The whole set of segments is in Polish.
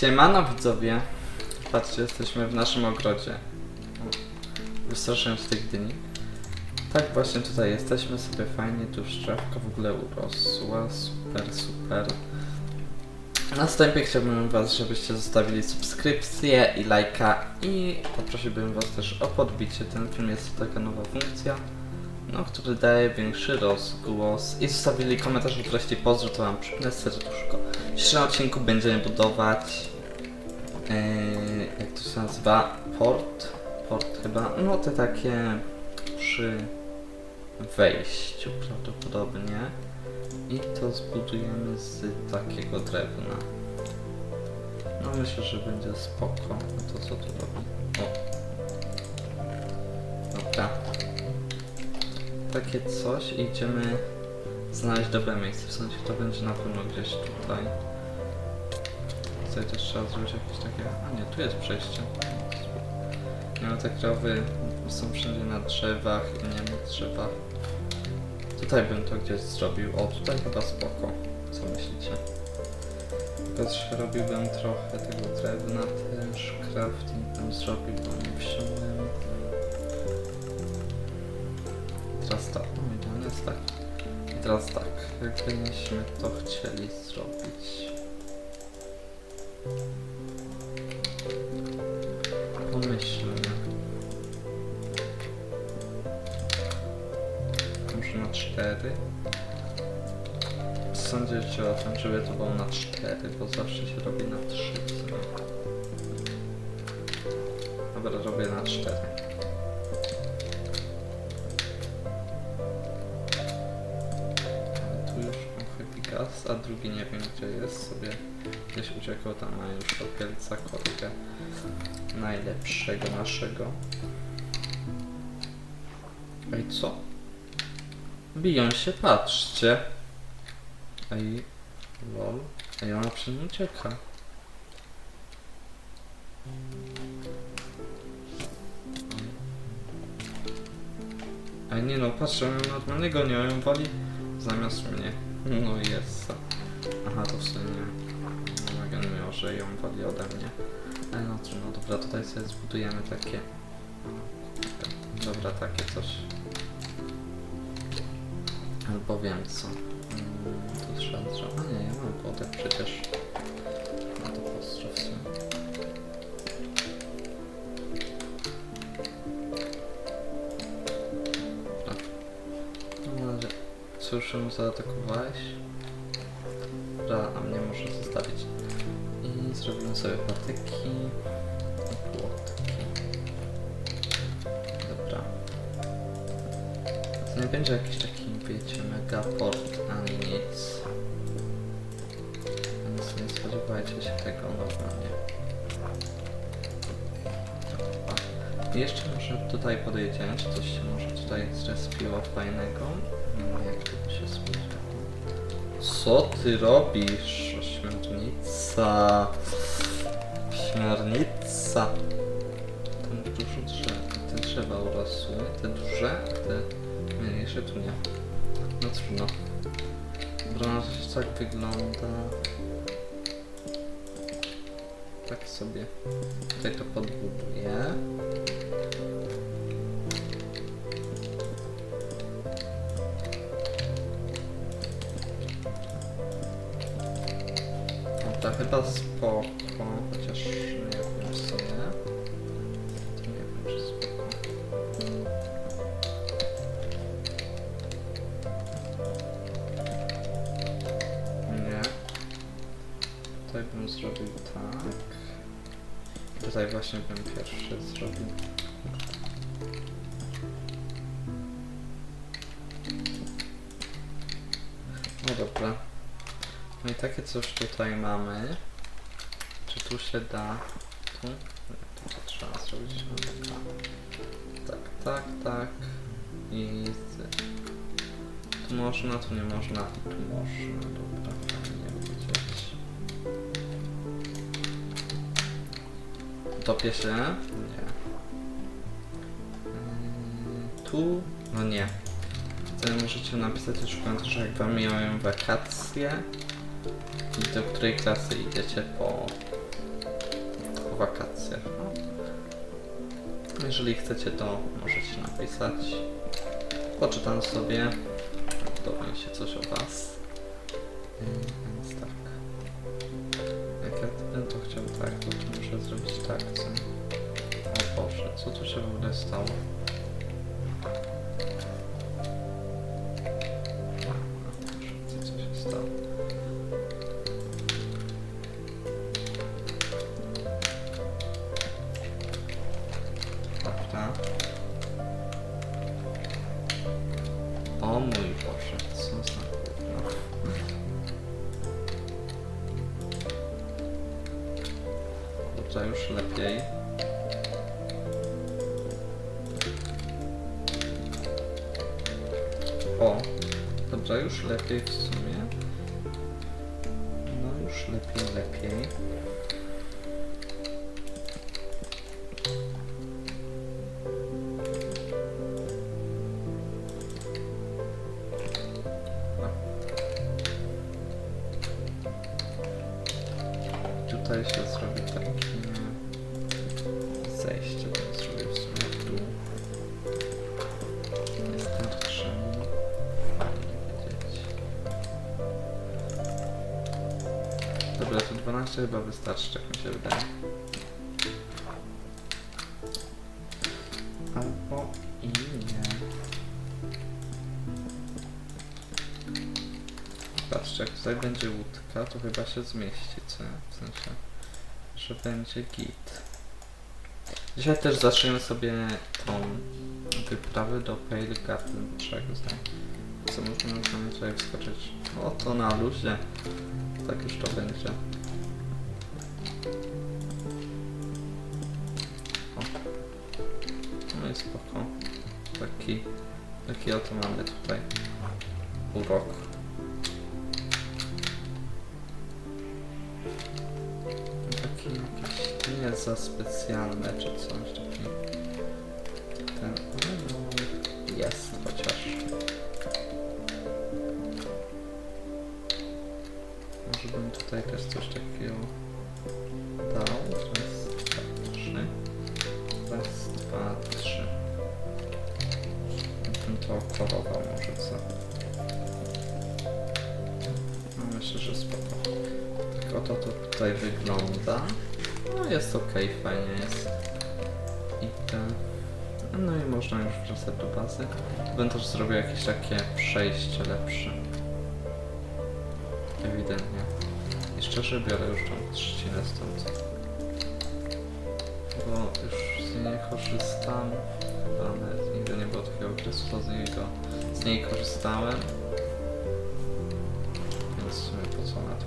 Siemano widzowie. Patrzcie, jesteśmy w naszym ogrodzie. Wystraszyłem się tej gdyni. Tak właśnie tutaj jesteśmy sobie fajnie, tu drzewka w ogóle urosła. Super, super. Na wstępie chciałbym was, żebyście zostawili subskrypcję i lajka i poprosiłbym was też o podbicie. Ten film jest to taka nowa funkcja, no, który daje większy rozgłos i zostawili komentarz o treści pozdrów, to wam przypnę serduszko. W dzisiejszym odcinku będziemy budować Yy, jak to się nazywa? Port? Port chyba. No te takie przy wejściu prawdopodobnie. I to zbudujemy z takiego drewna. No myślę, że będzie spoko. No to co tu robi? O. Dobra. Takie coś i idziemy znaleźć dobre miejsce. W sensie to będzie na pewno gdzieś tutaj. Tutaj też trzeba zrobić jakieś takie... A nie, tu jest przejście. Nie no, te krowy są wszędzie na drzewach i nie na drzewach. Tutaj bym to gdzieś zrobił. O, tutaj chyba spoko. Co myślicie? Tylko robiłbym trochę tego drewna też. Crafting bym zrobił, bo nie wziąłem. teraz tak no powiedziane jest tak. I teraz tak, jakbyśmy to chcieli zrobić. Pomyślmy. Może na 4. Sądzicie o tym, żeby to było na 4, bo zawsze się robi na 3. Dobra, robię na 4. sobie. Gdzieś uciekał tam, a już opielca kolegę najlepszego naszego. Ej, co? Biją się, patrzcie. Ej, lol. Ej, ona przy nim ucieka. Ej, nie no, patrzę, ją normalnie gonią, ją wali zamiast mnie. No jest. Aha, to w sumie miał, że ją wali ode mnie. Ale no trudno, dobra, tutaj sobie zbudujemy takie... Dobra, takie coś. Albo wiem co. Mm, to trzeba drzewo. A nie, ja mam wodę przecież. No to pozdrow. No, ją zaatakowałeś? Zrobimy sobie patyki i płotki. Dobra. To nie będzie jakiś taki, wiecie, mega port ani nic. Więc nie spodziewajcie się tego normalnie. Dobra. Jeszcze może tutaj podejdziemy, czy coś się może tutaj zrespiło fajnego. No, jak to się spodziewa. Co ty robisz? Śmiernica. Śmiernica. Tam dużo drzew. Te drzewa urosły. Te duże, te mniejsze tu nie. No trudno. No się tak wygląda. Tak sobie. Tutaj to podbuduję. Dobra, chyba spoko, Tutaj bym zrobił tak. Tutaj właśnie bym pierwszy zrobił. No dobra. No i takie coś tutaj mamy. Czy tu się da? Tu? To trzeba zrobić. Tak, tak, tak. I tu można, tu nie można, tu można. Dobra, Topię się? Nie. Yy, tu? No nie. Wtedy możecie napisać też w komentarzu, jak wam mijają wakacje i do której klasy idziecie po po wakacjach. Jeżeli chcecie, to możecie napisać. Poczytam sobie. Dowiem się coś o Was. Stało? Mój Boże, co już lepiej. Już lepiej w sumie. No już lepiej, lepiej. Tutaj się zrobi takie to 12 chyba wystarczy, tak mi się wydaje. Albo i nie. Patrzcie, jak tutaj będzie łódka, to chyba się zmieści, co? W sensie, że będzie git. Dzisiaj też zaczniemy sobie tą wyprawę do Pale Garden, trzeba go znaleźć. Co możemy sobie tutaj wskoczyć? O, to na luzie. Tak już to będzie. Spoko. Taki, taki oto mamy tutaj urok. Taki jakiś nie za specjalny czy coś taki. Ten jest chociaż. Może bym tutaj też coś takiego dał. Raz, dwa, trzy. Dwa, trzy. Bym to okorował może co. No myślę, że spoko. Tak oto to tutaj wygląda. No jest ok, fajnie jest. I te... No i można już wracać do bazy. Będę też zrobił jakieś takie przejście lepsze. Ewidentnie. I szczerze biorę już tą trzcinę stąd. Niej nie korzystam. Nawet nigdy nie było takiego okresu, co z niego z niej korzystałem. Więc w sumie po co na to.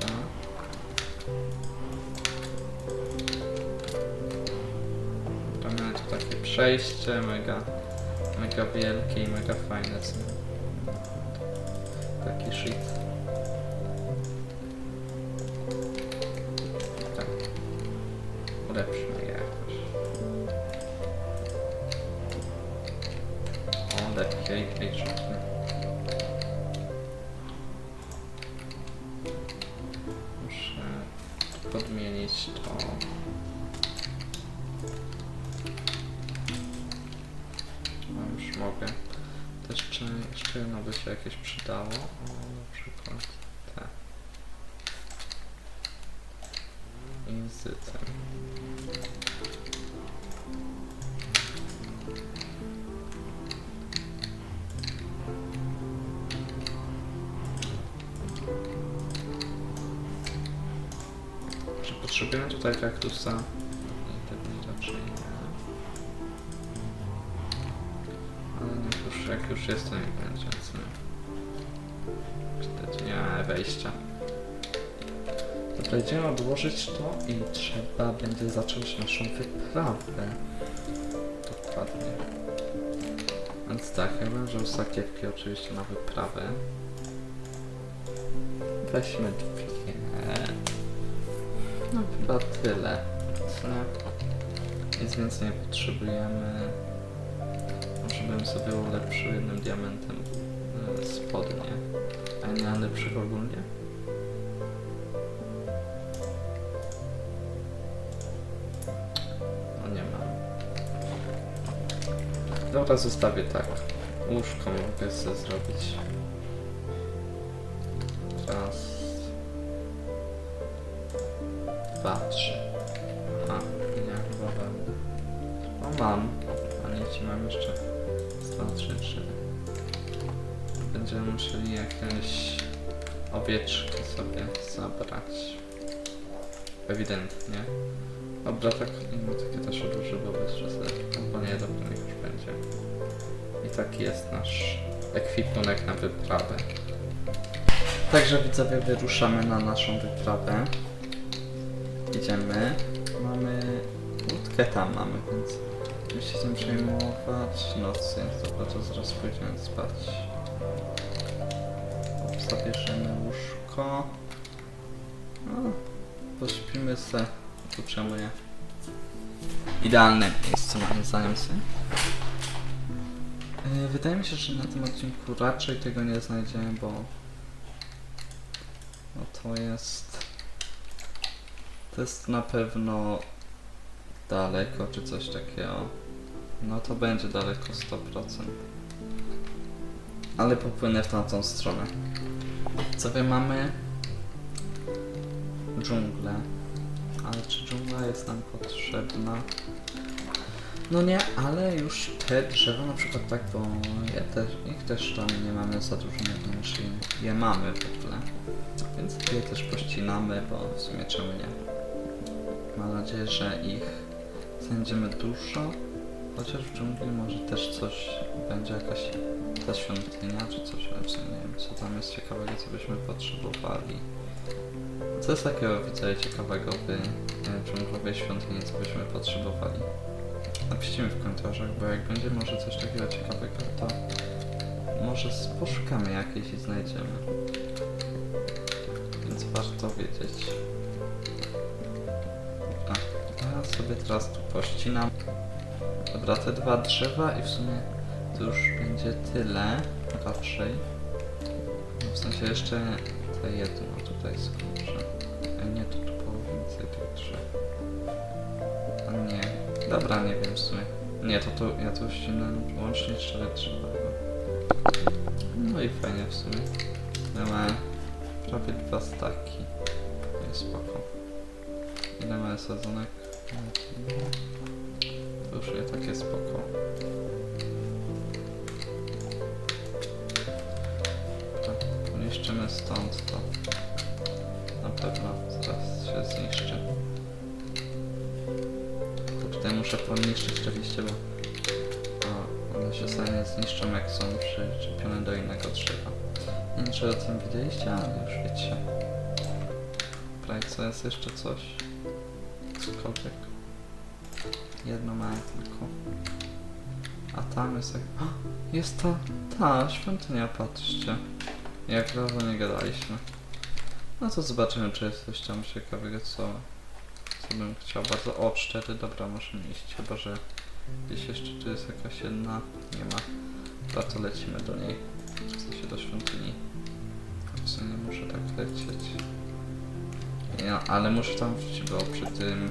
Tak. Dobra, mamy tu takie przejście, mega, mega wielkie i mega fajne. co mogę. To jeszcze, jeszcze jedno by się jakieś przydało. O, na przykład te. I z tym. Czy potrzebujemy tutaj kaktusa? 30 niech będzie, co? Nie, wejścia. Dobra, idziemy odłożyć to i trzeba będzie zacząć naszą wyprawę. Dokładnie. Więc tak, ja bym wziął sakiewki oczywiście na wyprawę. Weźmy dwie. No chyba tyle. I nic więcej nie potrzebujemy. Bym sobie ulepszył jednym diamentem e, spodnie. A fajnie, ale lepszych ogólnie. No nie ma. Dobra, zostawię tak. Łóżko mogę sobie zrobić. Raz. Dwa, trzy. A, nie, chyba będę. O, mam. A nie, ci mam jeszcze. Trzy, trzy. Będziemy musieli jakieś owieczki sobie zabrać. Ewidentnie. Dobra, tak, no takie też bo bez przesady. Albo nie, dobra, niech już będzie. I taki jest nasz ekwipunek na wyprawę. Także widzowie, wyruszamy na naszą wyprawę. Idziemy. Mamy łódkę tam mamy, więc nie się tym przejmować. Noc jest, dobra, to zaraz pójdziemy spać. Zabierzemy łóżko. No, pośpimy se. Tu czemu nie? Idealne miejsce moim zdaniem sobie. Yy, Wydaje mi się, że na tym odcinku raczej tego nie znajdziemy, bo no to jest to jest na pewno daleko czy coś takiego. No to będzie daleko 100%. Ale popłynę w tamtą stronę. Co wy mamy? Dżunglę. Ale czy dżungla jest nam potrzebna? No nie, ale już te drzewa na przykład tak, bo też, ich też tam nie mamy za dużo, nie wiem czy je mamy w ogóle. Więc je też pościnamy, bo w sumie czemu nie. Mam nadzieję, że ich znajdziemy dużo. Chociaż w dżungli może też coś będzie jakaś ta świątynia czy coś, ale w sumie nie wiem co tam jest ciekawego, co byśmy potrzebowali. Co jest takiego widzę ciekawego w e, dżunglowej świątyni, co byśmy potrzebowali? Napiszcie mi w komentarzach, bo jak będzie może coś takiego ciekawego, to może poszukamy jakiejś i znajdziemy. Więc warto wiedzieć. Dobra, ja sobie teraz tu pościnam. Dobra, te dwa drzewa i w sumie to już będzie tyle raczej. No, W sensie jeszcze te jedno tutaj skończę. Nie, to tu połowę więcej tych drzew. A nie. Dobra, nie wiem w sumie. Nie, to, to ja tu ścinam łącznie cztery drzewa. No i fajnie w sumie. Mamy prawie dwa staki. I spoko. Ile mamy sezonek? To już nie takie spoko. Dobra, Niszczymy stąd to. Na pewno zaraz się zniszczy. To tutaj muszę poniszczyć te liście, bo one się same zniszczą jak są przyczepione do innego drzewa. Nie wiem czy o tym wiedzieliście, ale już wiecie. I co jest jeszcze coś? Cokolwiek. Jedno małe tylko. A tam jest jak... Jest ta, ta świątynia, patrzcie. Jak dawno nie gadaliśmy. No to zobaczymy, czy jest coś tam ciekawego, co, co bym chciał bardzo... O, cztery, dobra, możemy iść, chyba że gdzieś jeszcze tu jest jakaś jedna... Nie ma. Dobra, to lecimy do niej. W sensie do świątyni. W sumie muszę tak lecieć. Ja, ale muszę tam wrócić, bo przy tym...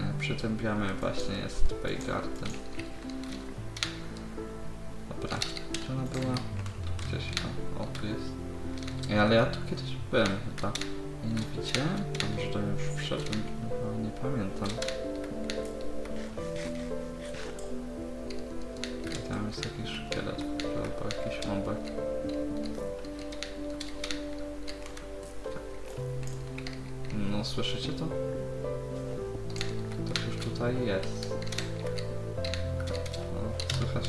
e, Przy tym białym właśnie jest Bay Garden. Dobra, gdzie ona była? Gdzieś tam, o tu jest. Ej, ale ja tu kiedyś byłem chyba. Ja nie widziałem? A może to już wszedłem? No, nie pamiętam.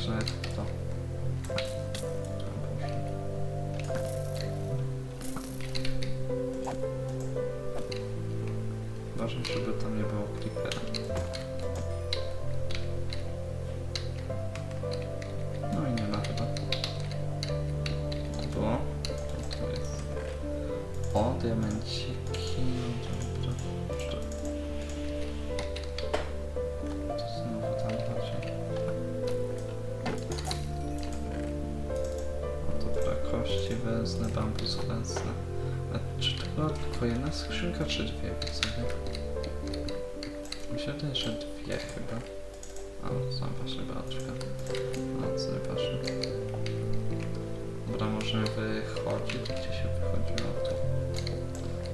Nawet to. Wezmę, bambus składce. A czy to była tylko jedna skrzynka, czy dwie? Sobie? Mi że dwie chyba. A, tam właśnie druga. A, co patrzę. Dobra, możemy wychodzić. Gdzie się wychodziło? Tu.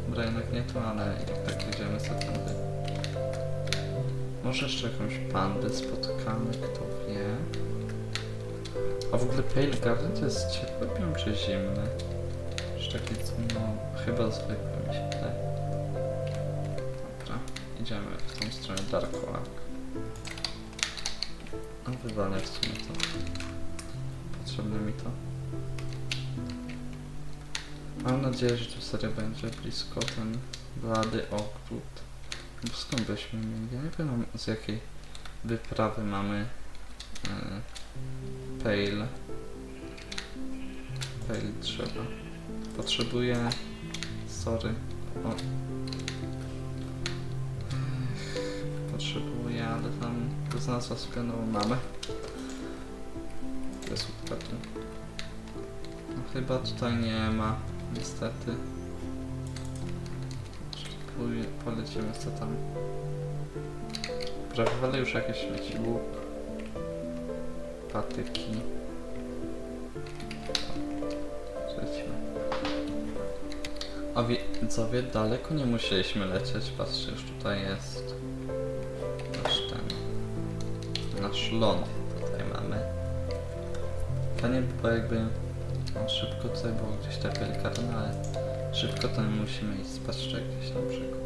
Dobra, jednak nie tu, ale jak tak idziemy co tędy. Może jeszcze jakąś pandę spotkamy, kto wie. A w ogóle Pale Garden to jest ciepły pion czy zimny? Czy taki, no, chyba zwykły mi się wydaje. Dobra, idziemy w tą stronę Dark Oak. A wywalę w sumie to. Potrzebne mi to. Mam nadzieję, że tu serio będzie blisko ten blady ogród. Bo skąd byśmy mieli? Ja nie wiem z jakiej wyprawy mamy e, pale. Pale trzeba. Potrzebuję... Sorry. O. Potrzebuję, ale tam to znalazła sobie nową mamę. Jest ukradł. No chyba tutaj nie ma, niestety. Polecimy co tam. Prawie już jakieś śmieci. Łuk. Patyki. Lecimy. A widzowie, daleko nie musieliśmy lecieć. Patrzcie, już tutaj jest nasz ten, nasz ląd tutaj mamy. Fajnie by było jakby no, szybko tutaj było gdzieś tak delikatne, ale szybko to musimy iść. Patrzcie, jakieś tam brzegu.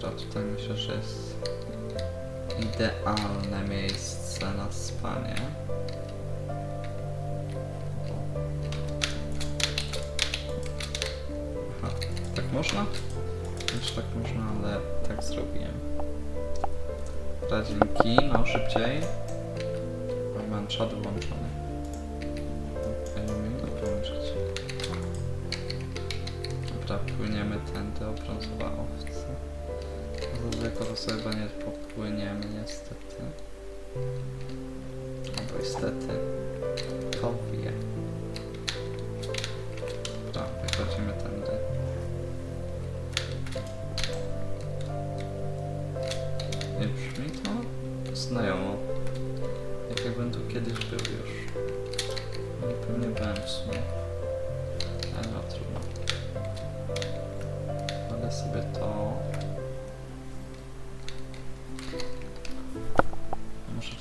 Dobra, tutaj myślę, że jest idealne miejsce na spanie. Aha, tak można? Już tak można, ale tak zrobiłem. Dobra, dzięki, no szybciej. Mam czad włączony. Wyłączyć. Dobra, płyniemy tędy, o brązowa owca. No daleko to sobie chyba nie popłyniemy niestety. Albo niestety. To wie. Dobra, wychodzimy tędy. Nie brzmi to znajomo. Jak jakbym tu kiedyś był już. No, pewnie byłem w sumie. Ale no trudno. Ale sobie to...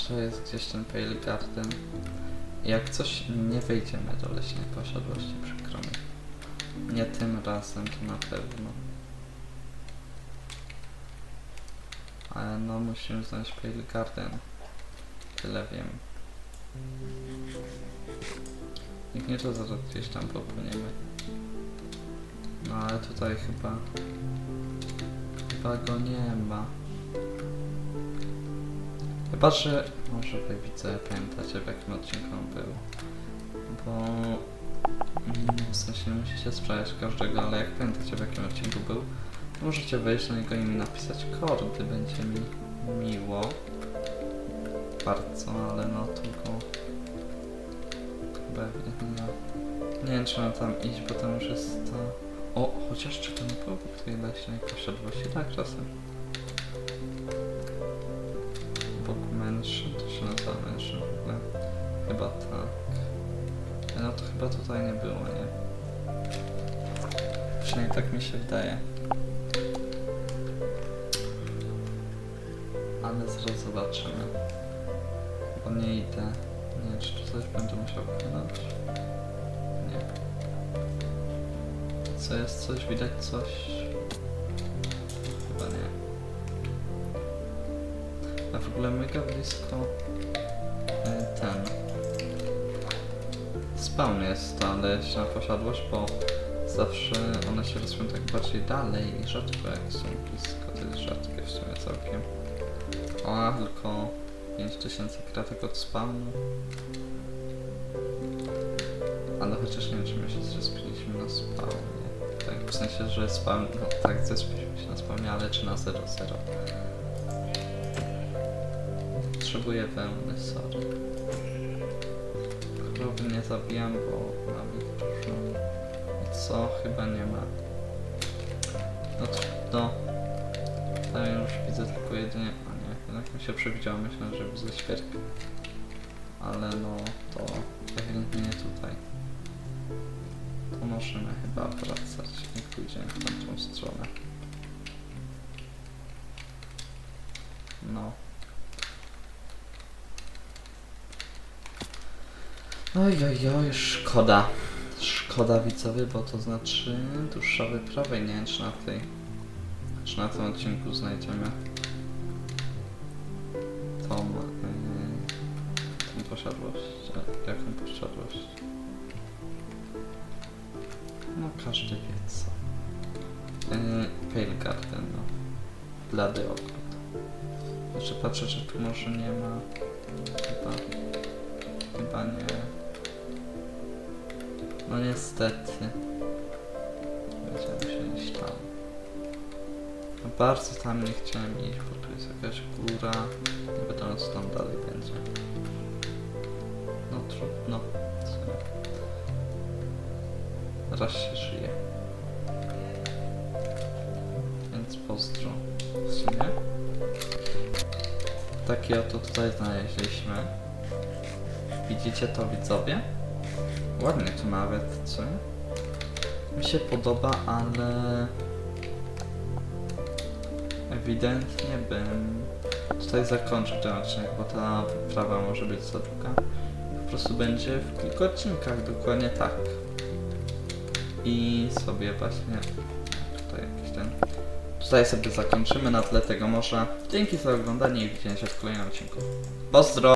To jest gdzieś ten Pale Garden. Jak coś nie wejdziemy do leśnej posiadłości, przykro mi. Nie tym razem, to na pewno. Ale no musimy znaleźć Pale Garden. Tyle wiem. Jak nie to zaraz gdzieś tam popłyniemy. No ale tutaj chyba... Chyba go nie ma. Chyba, że... Może wy widzę, pamiętacie w jakim odcinku on był. Bo... mm, W sensie nie musicie sprawdzać każdego, ale jak pamiętacie w jakim odcinku był, możecie wejść do niego i mi napisać kordy, będzie mi miło. Bardzo, ale no to go... Chyba nie, nie wiem czy tam iść, bo tam już jest to... O, chociaż czy to nie w tej leśnej posiadłości? Tak, czasem. Wydaje. Ale zaraz zobaczymy. Bo nie idę. Nie wiem, czy coś będę musiał wykonać. Nie. Co jest coś? Widać coś? Chyba nie. A w ogóle mega blisko y, ten spawn jest ta leśna posiadłość, bo zawsze one się rozwiją tak bardziej dalej i rzadko jak są blisko, to jest rzadkie w sumie całkiem. O, tylko 5000 kratek od spawnu. Ale chociaż nie wiem, czy my się zrespiliśmy na spawnie. Tak, w sensie, że spawn, no tak, zrespiliśmy się na spawnie, ale czy na 0-0. Potrzebuję wełny, sorry. Krowy nie zabijam, bo mam ich dużo. Co? Chyba nie ma. No trudno. Tutaj już widzę tylko jedynie... A nie, jednak mi się przewidziało, myślałem, że widzę świerkę. Ale no, to ewidentnie nie tutaj. To możemy chyba wracać i pójdziemy w tamtą stronę. No. Oj, oj, oj, szkoda. Szkoda bo to znaczy dłuższa wyprawa i nie wiem czy na tej, czy na tym odcinku znajdziemy tą, yy, tą posiadłość. E, Jaką posiadłość? No każdy wie co. Yy, Pale Garden, no. Blady ogród. Jeszcze patrzę, czy tu może nie ma. Chyba. Chyba nie. No niestety. Będziemy musieli iść tam. No bardzo tam nie chciałem iść, bo tu jest jakaś góra. Nie wiadomo co tam dalej będzie. No trudno. Co? Raz się żyje. Więc pozdro. W sumie. Takie oto tutaj znaleźliśmy. Widzicie to widzowie? Ładnie tu nawet, co? Mi się podoba, ale... Ewidentnie bym tutaj zakończył ten odcinek, bo ta wyprawa może być za długa. Po prostu będzie w kilku odcinkach, dokładnie tak. I sobie właśnie... Tutaj jakiś ten... Tutaj sobie zakończymy na tle tego morza. Dzięki za oglądanie i widzenia się w kolejnym odcinku. Pozdro!